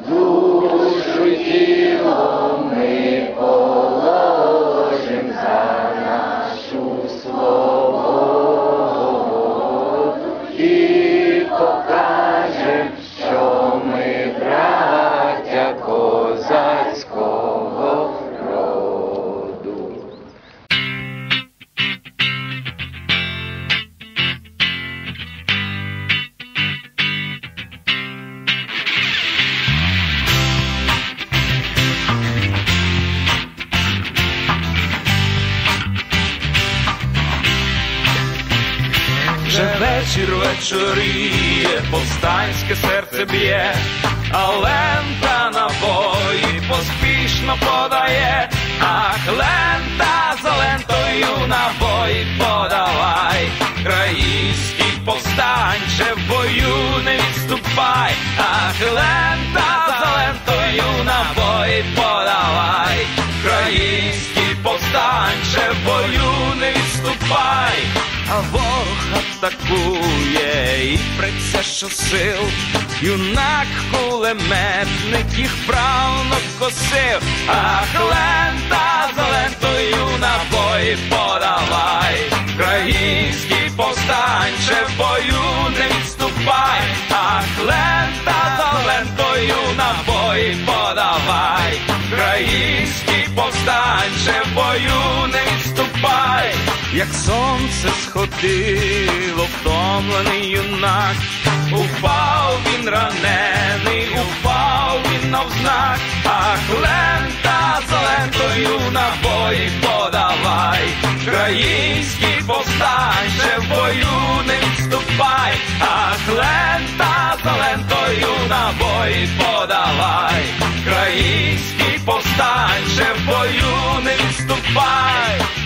Blue Вже вечір вечоріє, повстанське серце б'є, а лента набої поспішно подає, ах, лента за лентою набої подавай, країнський повстанче в бою приться щосил, юнак кулеметник їх правно косив, ах, лента за лентою набої подавай, український повстанче в бою не відступай, ах, лента за лентою набої подавай, український повстанче в бою не відступай, як сонце сходило, втомлений юнак, упав він ранений, упав він навзнак, ах, лента за лентою набої подавай, український повстанче в бою не відступай, ах, лента за лентою набої подавай, український повстанче в бою не відступай.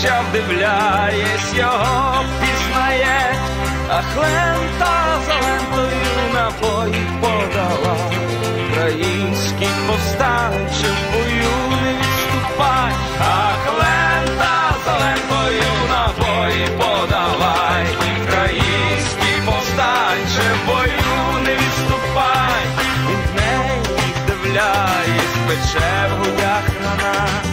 що вдивляєсь, його пізнає, а хлента за лентою напої подала, Український повстанче в бою не відступай, а хлента за лентою подавай, Український повстанче в бою не відступай, від неї вдивляєсь, печеру. в грудях рана.